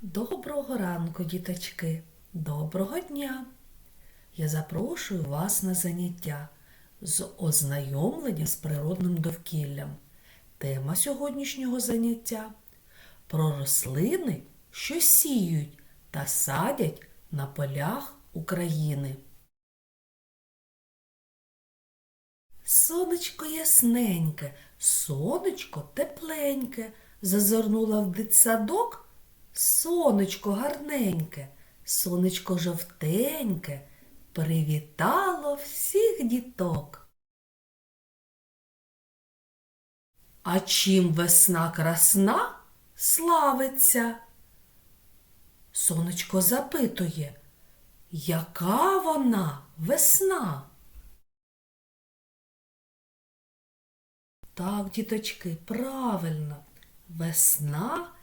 Доброго ранку, діточки, доброго дня! Я запрошую вас на заняття з ознайомлення з природним довкіллям. Тема сьогоднішнього заняття про рослини, що сіють та садять на полях України. Сонечко ясненьке, сонечко тепленьке, зазирнула в дитсадок Сонечко гарненьке, сонечко жовтеньке, привітало всіх діток. А чим весна красна славиться? Сонечко запитує, яка вона весна? Так, діточки, правильно, весна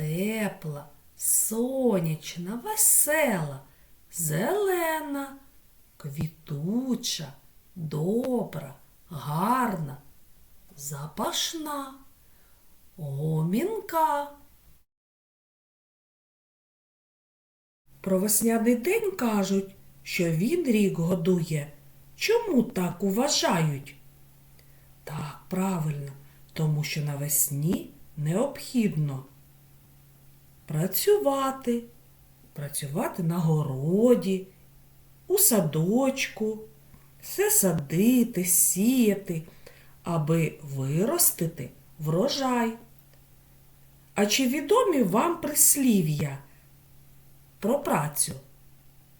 тепла, сонячна, весела, зелена, квітуча, добра, гарна, запашна, гомінка. Про весняний день кажуть, що він рік годує. Чому так уважають? Так, правильно, тому що навесні необхідно працювати, працювати на городі, у садочку, все садити, сіяти, аби виростити врожай. А чи відомі вам прислів'я про працю?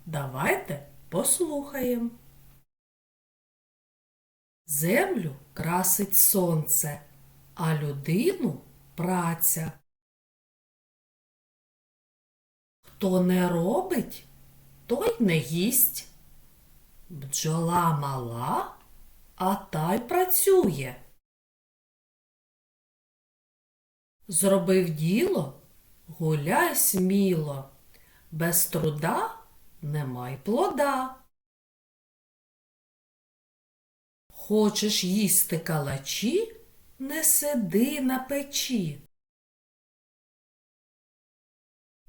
Давайте послухаємо. Землю красить сонце, а людину праця. Хто не робить, той не їсть. Бджола мала, а та й працює. Зробив діло, гуляй сміло, без труда немай плода. Хочеш їсти калачі, не сиди на печі.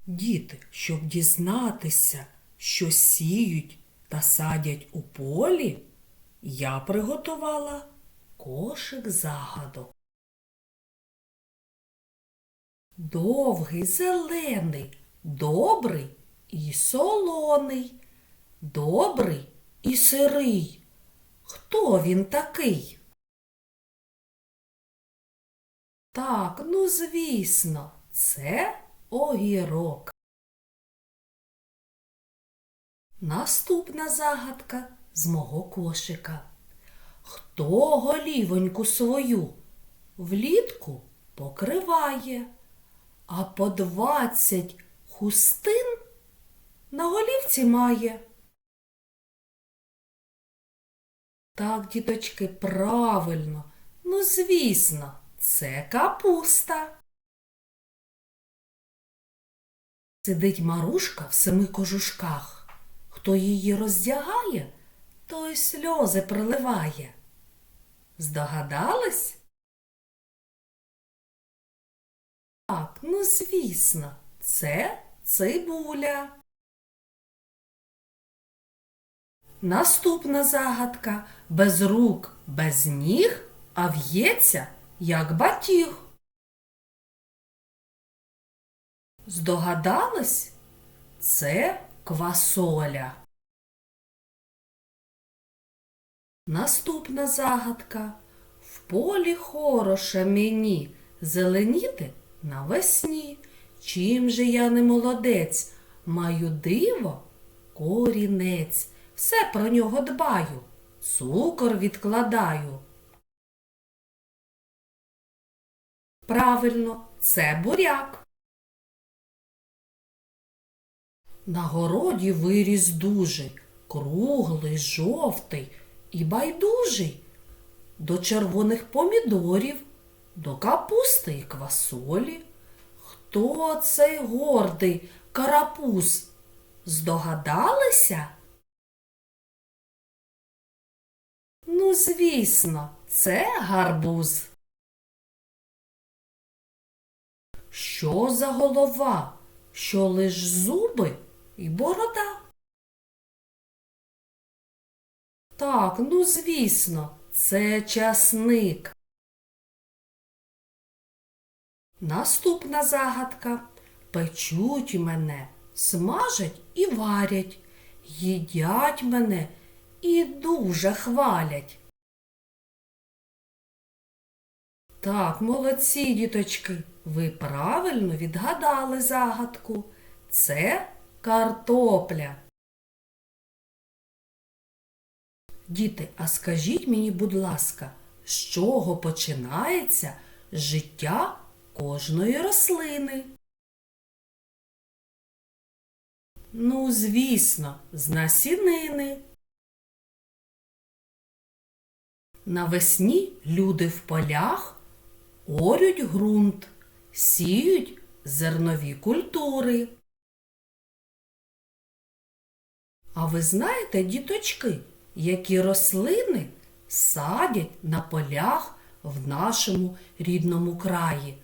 Діти, щоб дізнатися, що сіють та садять у полі, я приготувала кошик загадок. Довгий, зелений, добрий і солоний, добрий і сирий. Хто він такий? Так, ну звісно, це огірок. Наступна загадка з мого кошика. Хто голівоньку свою влітку покриває, а по двадцять хустин на голівці має? Так, діточки, правильно, ну звісно, це капуста. Сидить Марушка в семи кожушках. Хто її роздягає, той сльози проливає. Здогадались? Так, ну звісно, це цибуля. Наступна загадка без рук, без ніг, а в'ється, як батіг. Здогадались? Це квасоля. Наступна загадка. В полі хороше мені зеленіти навесні. Чим же я не молодець, маю диво, корінець, все про нього дбаю, цукор відкладаю. Правильно, це буряк. На городі виріс дужий, круглий, жовтий і байдужий. До червоних помідорів, до капусти і квасолі. Хто цей гордий карапуз? Здогадалися? Ну, звісно, це гарбуз. Що за голова? що лиш зуби і борода. Так, ну звісно, це часник. Наступна загадка. Печуть мене, смажать і варять, їдять мене і дуже хвалять. Так, молодці, діточки, ви правильно відгадали загадку. Це картопля. Діти, а скажіть мені, будь ласка, з чого починається життя кожної рослини? Ну, звісно, з насінини. Навесні люди в полях орють ґрунт, сіють зернові культури. А ви знаєте, діточки, які рослини садять на полях в нашому рідному краї?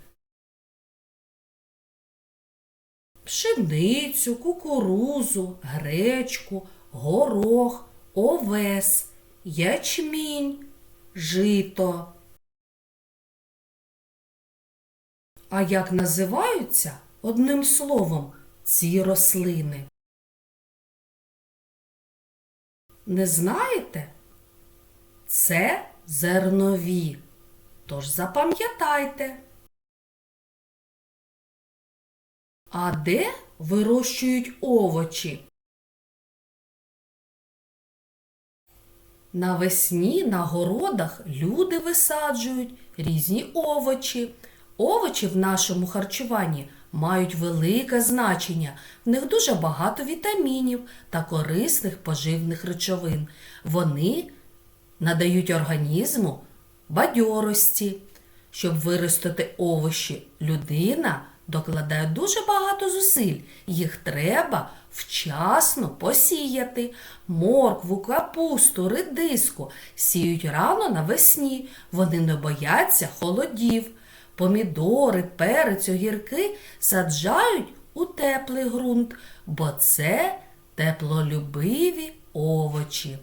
Пшеницю, кукурузу, гречку, горох, овес, ячмінь, жито. А як називаються одним словом ці рослини? Не знаєте? Це зернові. Тож запам'ятайте. А де вирощують овочі? Навесні на городах люди висаджують різні овочі. Овочі в нашому харчуванні мають велике значення. В них дуже багато вітамінів та корисних поживних речовин. Вони надають організму бадьорості. Щоб виростити овочі, людина докладає дуже багато зусиль. Їх треба вчасно посіяти. Моркву, капусту, редиску сіють рано навесні. Вони не бояться холодів. Помідори, перець, огірки саджають у теплий ґрунт, бо це теплолюбиві овочі.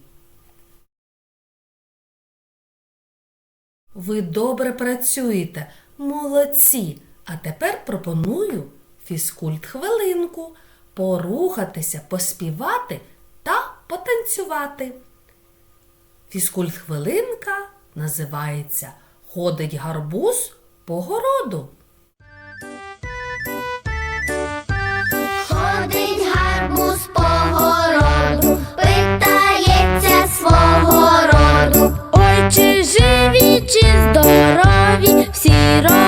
Ви добре працюєте, молодці. А тепер пропоную фізкульт хвилинку порухатися, поспівати та потанцювати. Фізкульт хвилинка називається Ходить гарбуз по городу. Ходить гарбуз по городу, питається свого роду. Ой, чи живі, чи здорові, всі родичі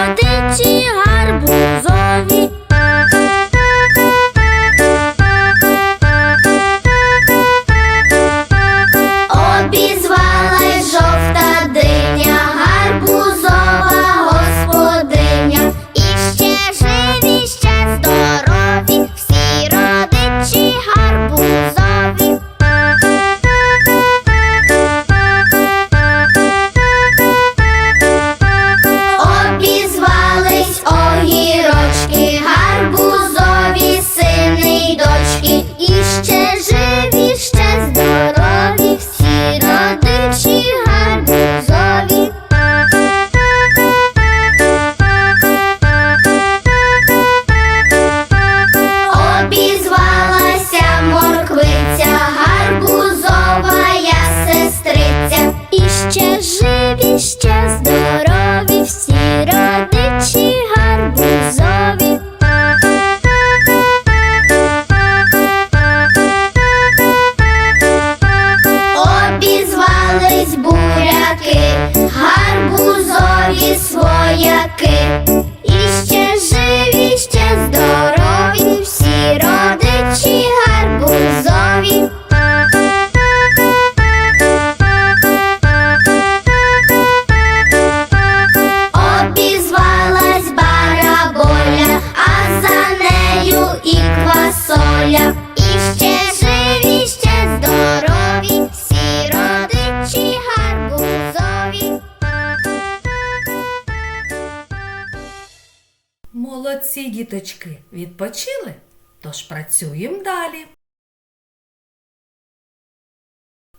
діточки, відпочили? Тож працюємо далі.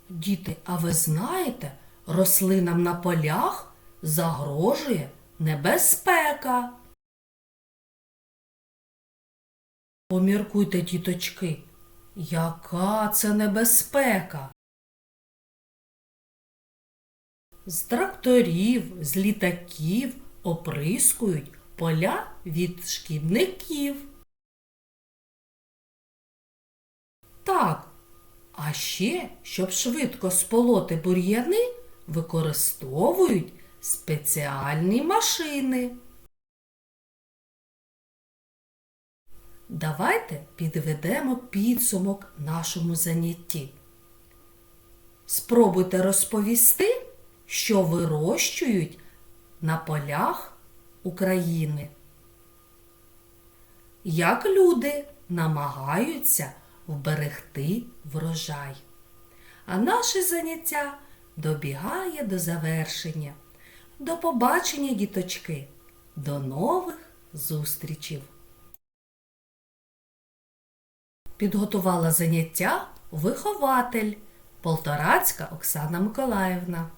Діти, а ви знаєте, рослинам на полях загрожує небезпека. Поміркуйте, діточки, яка це небезпека? З тракторів, з літаків оприскують поля від шкідників. Так, а ще, щоб швидко сполоти бур'яни, використовують спеціальні машини. Давайте підведемо підсумок нашому занятті. Спробуйте розповісти, що вирощують на полях України. Як люди намагаються вберегти врожай. А наше заняття добігає до завершення. До побачення, діточки, до нових зустрічів! Підготувала заняття вихователь Полторацька Оксана Миколаївна.